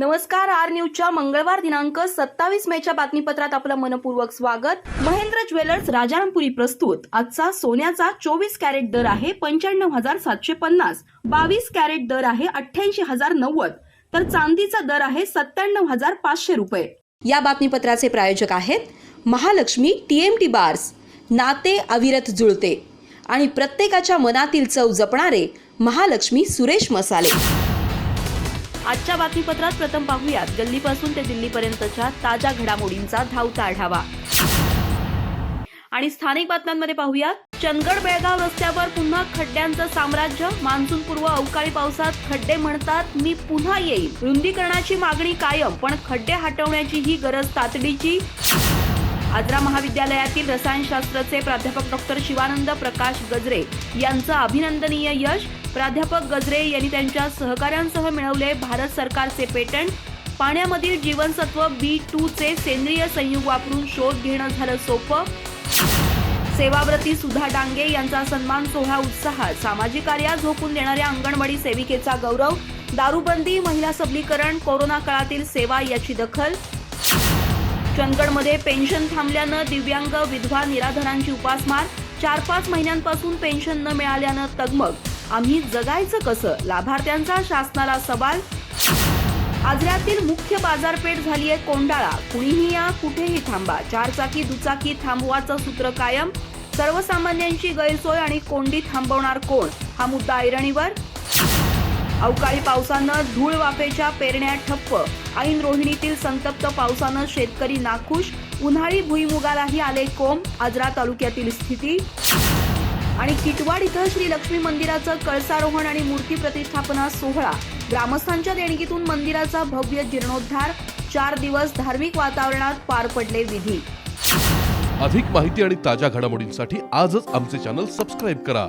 नमस्कार आर न्यूजच्या मंगळवार दिनांक सत्तावीस मेच्या बातमीपत्रात आपलं मनपूर्वक स्वागत. महेंद्र ज्वेलर्स राजारामपुरी प्रस्तुत. आजचा सोन्याचा चोवीस कॅरेट दर आहे पंच्याण्णव हजार सातशे पन्नास. बावीस कॅरेट दर आहे अठ्ठ्याऐंशी हजार नव्वद. तर चांदीचा दर आहे सत्त्याण्णव हजार पाचशे रुपये. या बातमीपत्राचे प्रायोजक आहेत महालक्ष्मी टीएमटी बार्स नाते अविरत जुळते आणि प्रत्येकाच्या मनातील चव जपणारे महालक्ष्मी सुरेश मसाले. आजच्या बातमीपत्रात प्रथम पाहूयात. गल्लीपासून ते दिल्लीपर्यंतच्या ताज्या घडामोडींचा धावता आढावा. आणि स्थानिक बातम्यांमध्ये पाहूयात. चंदगड बेळगाव रस्त्यावर पुन्हा खड्ड्यांचं साम्राज्य मान्सूनपूर्व अवकाळी पावसात खड्डे म्हणतात मी पुन्हा येईल रुंदीकरणाची मागणी कायम पण खड्डे हटवण्याची ही गरज तातडीची. आजरा महाविद्यालयातील रसायनशास्त्राचे प्राध्यापक डॉक्टर शिवानंद प्रकाश गजरे यांचं अभिनंदनीय यश. प्राध्यापक गजरे यांनी त्यांच्या सहकाऱ्यांसह मिळवले भारत सरकारचे पेटंट. पाण्यामधील जीवनसत्व बी टूचे सेंद्रिय संयुग वापरून शोध घेणं झालं सोपं. सेवाव्रती सुधा डांगे यांचा सन्मान सोहळा उत्साहात सामाजिक कार्यात झोकून देणाऱ्या अंगणवाडी सेविकेचा गौरव. दारूबंदी महिला सबलीकरण कोरोना काळातील सेवा याची दखल. चंदगडमध्ये पेन्शन थांबल्यानं दिव्यांग विधवा निराधारांची उपासमार. चार पाच महिन्यांपासून पेन्शन न मिळाल्यानं तगमग. आम्ही जगायचं कसं? लाभार्थ्यांचा शासनाला सवाल? आजऱ्यातील मुख्य बाजारपेठ झालीय कोंडाळा. कुणीही या कुठेही थांबा. चारचाकी दुचाकी थांबवाचं सूत्र कायम? सर्वसामान्यांची गैरसोय आणि कोंडी थांबवणार कोण? हा मुद्दा ऐरणीवर. अवकाळी पावसानं धूळ वाफेच्या पेरण्या ठप्प. ऐन रोहिणीतील संतप्त पावसानं शेतकरी नाखुश. उन्हाळी भुईमुगालाही आले कोंब. आजरा तालुक्यातील स्थिती. आणि किटवाड इथं श्री लक्ष्मी मंदिराचं कळसारोहण आणि मूर्ती प्रतिष्ठापना सोहळा. ग्रामस्थांच्या देणगीतून मंदिराचा भव्य जीर्णोद्धार. चार दिवस धार्मिक वातावरणात पार पडले विधी. अधिक माहिती आणि ताज्या घडामोडींसाठी आजच आमचे चॅनल सबस्क्राईब करा.